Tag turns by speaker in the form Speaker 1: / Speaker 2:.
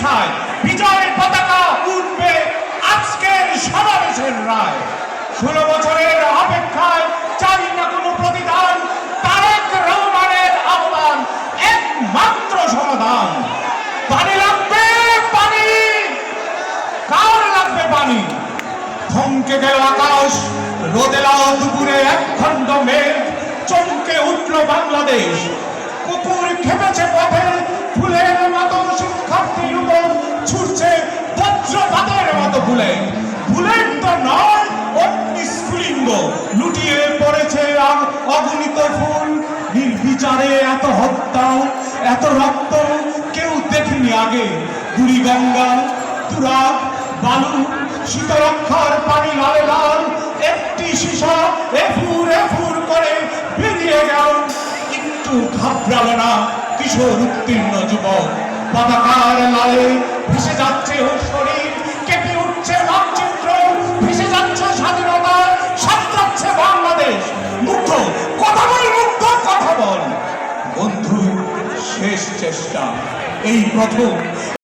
Speaker 1: প্রতিষ্ঠায় বিজয়ের পতাকা উঠবে আজকের সমাবেশের রায়। ষোলো বছরের অপেক্ষায় চাই না কোনো প্রতিদান, তারেক রহমানের অবদান একমাত্র সমাধান। পানি লাগবে, পানি! কার লাগবে পানি? থমকে গেল আকাশ রোদেলা দুপুরে এক খণ্ড মেঘ, চমকে উঠল বাংলাদেশ। ফুলে ফুলের তো নয়, অগ্নি লুটিয়ে পড়েছে আগ- অগণিত ফুল। নির্বিচারে এত হত্যা, এত রক্ত কেউ দেখেনি আগে। বুড়িগঙ্গা তুরাগ বালু শীতরক্ষার পানি লালে লাল, একটি সীসা এফুর এফুর করে বেরিয়ে গেল। একটু ঘাবড়ালো না কিশোর উত্তীর্ণ যুবক। পতাকার লালে চেষ্টা। এই প্রথম